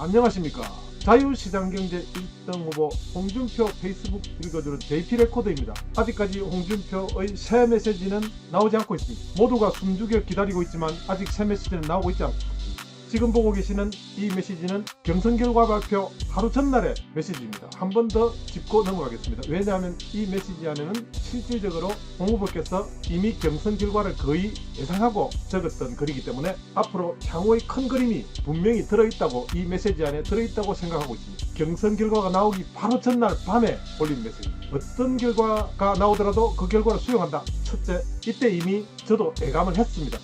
안녕하십니까 자유시장경제 1등 후보 홍준표 페이스북 읽어주는 JP 레코드입니다. 아직까지 홍준표의 새 메시지는 나오지 않고 있습니다. 모두가 숨죽여 기다리고 있지만 아직 새 메시지는 나오고 있지 않습니다. 지금 보고 계시는 이 메시지는 경선 결과 발표 하루 전날의 메시지입니다. 한 번 더 짚고 넘어가겠습니다. 왜냐하면 이 메시지 안에는 실질적으로 홍 후보께서 이미 경선 결과를 거의 예상하고 적었던 글이기 때문에 앞으로 향후의 큰 그림이 분명히 들어있다고 이 메시지 안에 들어있다고 생각하고 있습니다. 경선 결과가 나오기 바로 전날 밤에 올린 메시지. 어떤 결과가 나오더라도 그 결과를 수용한다. 첫째, 이때 이미 저도 예감을 했습니다.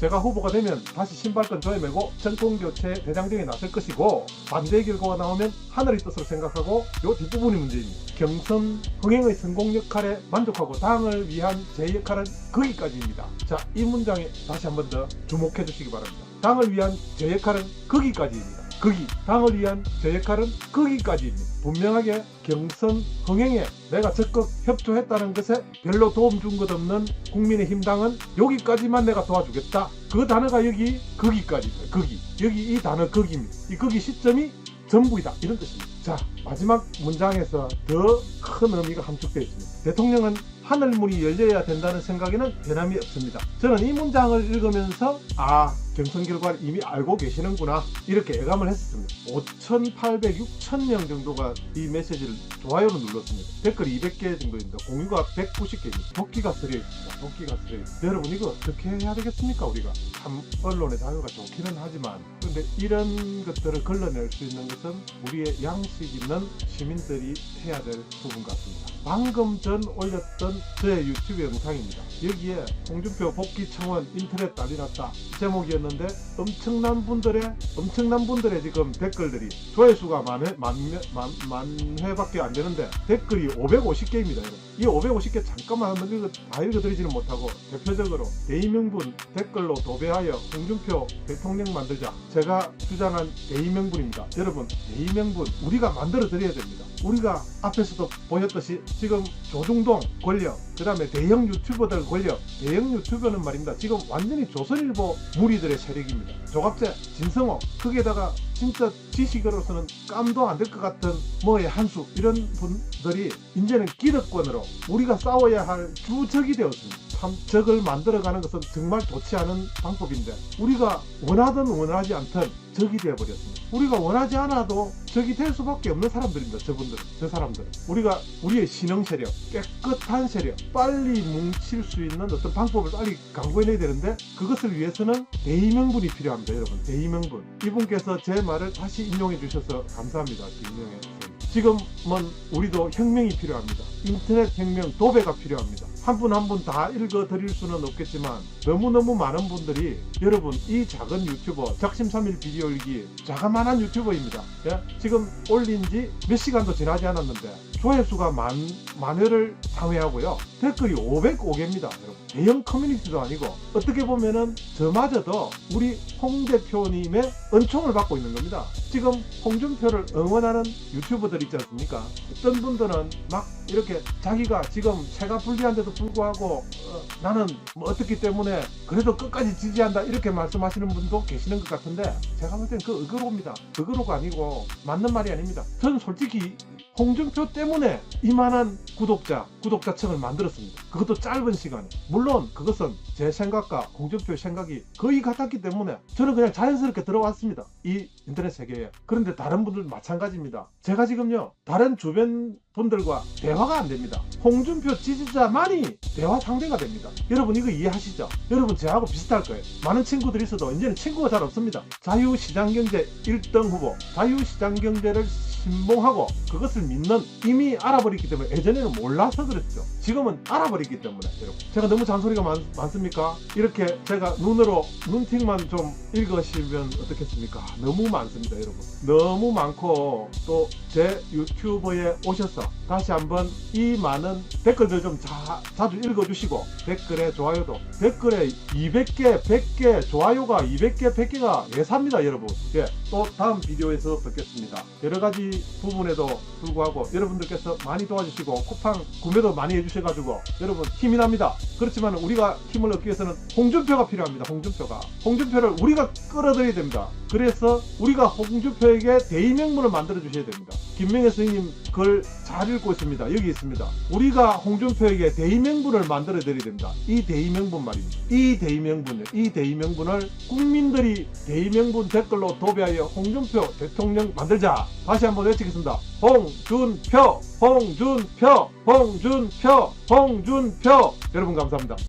제가 후보가 되면 다시 신발끈 조여매고 정권 교체 대장정에 나설 것이고 반대 결과가 나오면 하늘의 뜻으로 생각하고 요 뒷부분이 문제입니다. 경선 흥행의 성공 역할에 만족하고 당을 위한 제 역할은 거기까지입니다. 자, 이 문장에 다시 한 번 더 주목해 주시기 바랍니다. 당을 위한 제 역할은 거기까지입니다. 거기 당을 위한 제 역할은 거기까지입니다. 분명하게 경선 흥행에 내가 적극 협조했다는 것에 별로 도움 준 것 없는 국민의힘 당은 여기까지만 내가 도와주겠다. 그 단어가 여기 거기까지입니다. 거기 여기 이 단어 거기입니다. 이 거기 시점이 전부이다 이런 뜻입니다. 자 마지막 문장에서 더 큰 의미가 함축되어 있습니다. 대통령은 하늘문이 열려야 된다는 생각에는 변함이 없습니다. 저는 이 문장을 읽으면서 아 경선 결과를 이미 알고 계시는구나 이렇게 예감을 했습니다. 5,800, 6,000명 정도가 이 메시지를 좋아요로 눌렀습니다. 댓글이 200개 정도입니다. 공유가 190개입니다. 도끼가 쓰여 있습니다. 도끼가 쓰여 있습니다. 여러분 이거 어떻게 해야 되겠습니까 우리가? 참 언론의 자유가 좋기는 하지만 그런데 이런 것들을 걸러낼 수 있는 것은 우리의 양식 있는 시민들이 해야 될 부분 같습니다. 방금 전 올렸던 저의 유튜브 영상입니다. 여기에 홍준표 복귀 청원 인터넷 난리 났다 제목이었는데 엄청난 분들의 엄청난 분들의 지금 댓글들이 조회수가 만, 회, 만, 회- 만, 만 회밖에 안 되는데 댓글이 550개입니다. 여러분. 이 550개 잠깐만 한번 읽어, 다 읽어드리지는 못하고 대표적으로 대의명분 댓글로 도배하여 홍준표 대통령 만들자 제가 주장한 대의명분입니다. 여러분 대의명분 우리 가 만들어 드려야 됩니다. 우리가 앞에서도 보였듯이 지금 조중동 권력 그 다음에 대형 유튜버들 권력 대형 유튜버는 말입니다. 지금 완전히 조선일보 무리들의 세력입니다. 조갑재 진성호 거기에다가 진짜 지식으로서는 깜도 안 될 것 같은 뭐의 한수 이런 분들이 이제는 기득권으로 우리가 싸워야 할 주적이 되었습니다 참 적을 만들어가는 것은 정말 좋지 않은 방법인데 우리가 원하든 원하지 않든 적이 되어버렸습니다. 우리가 원하지 않아도 적이 될 수밖에 없는 사람들입니다. 저분들은, 저 사람들은. 우리가 우리의 신흥 세력, 깨끗한 세력, 빨리 뭉칠 수 있는 어떤 방법을 빨리 강구해내야 되는데 그것을 위해서는 대의명분이 필요합니다. 여러분, 대의명분. 이분께서 제 말을 다시 인용해 주셔서 감사합니다. 김명혜 선생님. 지금은 우리도 혁명이 필요합니다. 인터넷 혁명, 도배가 필요합니다. 한 분 한 분 다 읽어 드릴 수는 없겠지만 너무너무 많은 분들이 여러분 이 작은 유튜버 작심삼일 비디오 일기 자그만한 유튜버입니다. 예? 지금 올린 지 몇 시간도 지나지 않았는데 조회수가 만, 만 회를 상회하고요. 댓글이 505개입니다. 여러분. 대형 커뮤니티도 아니고 어떻게 보면은 저마저도 우리 홍 대표님의 은총을 받고 있는 겁니다. 지금 홍준표를 응원하는 유튜버들 있지 않습니까? 어떤 분들은 막 이렇게 자기가 지금 체가 불리한데도 불구하고 어, 나는 뭐 어떻기 때문에 그래도 끝까지 지지한다 이렇게 말씀하시는 분도 계시는 것 같은데 제가 볼 때는 그 어그로입니다. 어그로가 아니고 맞는 말이 아닙니다. 저는 솔직히 홍준표 때문에 이만한 구독자, 구독자층을 만들었습니다. 그것도 짧은 시간에. 물론 그것은 제 생각과 홍준표의 생각이 거의 같았기 때문에 저는 그냥 자연스럽게 들어왔습니다. 이 인터넷 세계에. 그런데 다른 분들 마찬가지입니다. 제가 지금요, 다른 주변 분들과 대화가 안 됩니다. 홍준표 지지자만이 대화 상대가 됩니다. 여러분 이거 이해하시죠? 여러분 저하고 비슷할 거예요. 많은 친구들이 있어도 이제는 친구가 잘 없습니다. 자유시장경제 1등 후보, 자유시장경제를 신봉하고 그것을 믿는 이미 알아버렸기 때문에 예전에는 몰라서 그랬죠. 지금은 알아버렸기 때문에 여러분. 제가 너무 잔소리가 많, 많습니까? 이렇게 제가 눈으로 눈팅만 좀 읽으시면 어떻겠습니까? 너무 많습니다, 여러분. 너무 많고 또 제 유튜브에 오셔서 다시 한번 이 많은 댓글들 좀 자, 자주 읽어주시고 댓글에 좋아요도 댓글에 200개, 100개 좋아요가 200개, 100개가 예사입니다, 여러분. 예, 또 다음 비디오에서 뵙겠습니다. 여러 가지 이 부분에도 불구하고 여러분들께서 많이 도와주시고 쿠팡 구매도 많이 해주셔가지고 여러분 힘이 납니다. 그렇지만 우리가 힘을 얻기 위해서는 홍준표가 필요합니다. 홍준표가 홍준표를 우리가 끌어들여야 됩니다. 그래서 우리가 홍준표에게 대의명분을 만들어 주셔야 됩니다. 김명혜 선생님 글잘 읽고 있습니다. 여기 있습니다. 우리가 홍준표에게 대의명분을 만들어 드려야 됩니다. 이 대의명분 말입니다. 이 대의명분을 이 대의명분을 국민들이 대의명분 댓글로 도배하여 홍준표 대통령 만들자. 다시 한번 외치겠습니다. 홍준표, 홍준표, 홍준표, 홍준표. 여러분 감사합니다.